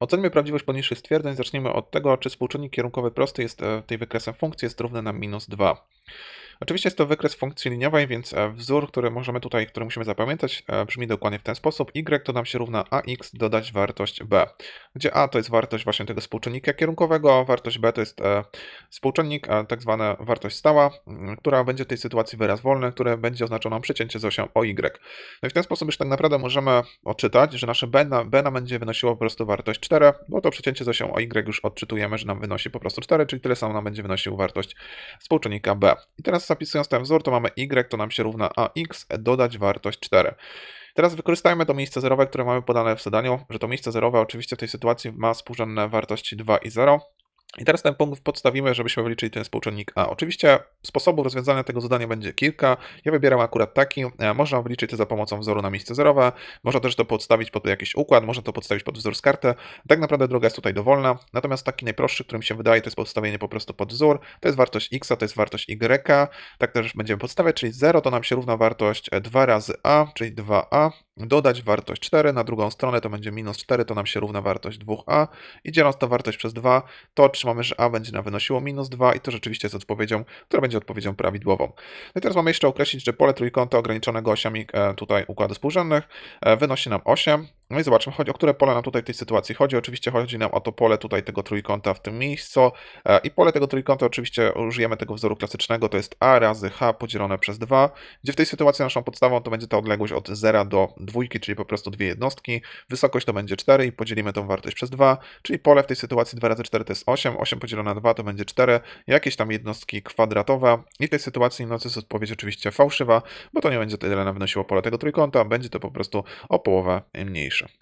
Ocenimy prawdziwość poniższych stwierdzeń. Zacznijmy od tego, czy współczynnik kierunkowy prosty jest e, tej wykresem funkcji jest równy na minus 2. Oczywiście jest to wykres funkcji liniowej, więc e, wzór, który możemy tutaj, który musimy zapamiętać, e, brzmi dokładnie w ten sposób. y to nam się równa ax dodać wartość b, gdzie a to jest wartość właśnie tego współczynnika kierunkowego, wartość b to jest e, współczynnik, tak zwana wartość stała, która będzie w tej sytuacji wyraz wolny, który będzie oznaczał nam przecięcie z osią o y. No i w ten sposób już tak naprawdę możemy odczytać, że nasze b, na, b nam będzie wynosiło po prostu wartość 4, bo to przecięcie z osią o y już odczytujemy, że nam wynosi po prostu 4, czyli tyle samo nam będzie wynosił wartość współczynnika b. I teraz zapisując ten wzór, to mamy y, to nam się równa ax, dodać wartość 4. Teraz wykorzystajmy to miejsce zerowe, które mamy podane w zadaniu, że to miejsce zerowe oczywiście w tej sytuacji ma współrzędne wartości 2 i 0. I teraz ten punkt podstawimy, żebyśmy wyliczyli ten współczynnik a. Oczywiście sposobów rozwiązania tego zadania będzie kilka. Ja wybieram akurat taki. E, Można wyliczyć to za pomocą wzoru na miejsce zerowe. Można też to podstawić pod jakiś układ, można to podstawić pod wzór z karty. Tak naprawdę droga jest tutaj dowolna. Natomiast taki najprostszy, który mi się wydaje, to jest podstawienie po prostu pod wzór. To jest wartość x, to jest wartość y. Tak też będziemy podstawiać, czyli 0 to nam się równa wartość 2 razy a, czyli 2a. Dodać wartość 4, na drugą stronę to będzie minus 4, to nam się równa wartość 2a. I dzieląc tę wartość przez 2, to otrzymamy, że a będzie nam wynosiło minus 2 i to rzeczywiście jest odpowiedzią, która będzie odpowiedzią prawidłową. No i teraz mamy jeszcze określić, że pole trójkąta ograniczonego osiami e, tutaj układu współrzędnych e, wynosi nam 8. No i zobaczmy, chodzi, o które pole nam tutaj w tej sytuacji chodzi. Oczywiście chodzi nam o to pole tutaj tego trójkąta w tym miejscu e, i pole tego trójkąta oczywiście użyjemy tego wzoru klasycznego, to jest a razy h podzielone przez 2, gdzie w tej sytuacji naszą podstawą to będzie ta odległość od 0 do dwójki, czyli po prostu dwie jednostki. Wysokość to będzie 4 i podzielimy tą wartość przez 2, czyli pole w tej sytuacji 2 razy 4 to jest 8, 8 podzielone na 2 to będzie 4, jakieś tam jednostki kwadratowe i w tej sytuacji no to jest odpowiedź oczywiście fałszywa, bo to nie będzie tyle nam wynosiło pole tego trójkąta, będzie to po prostu o połowę mniejsze. дальше.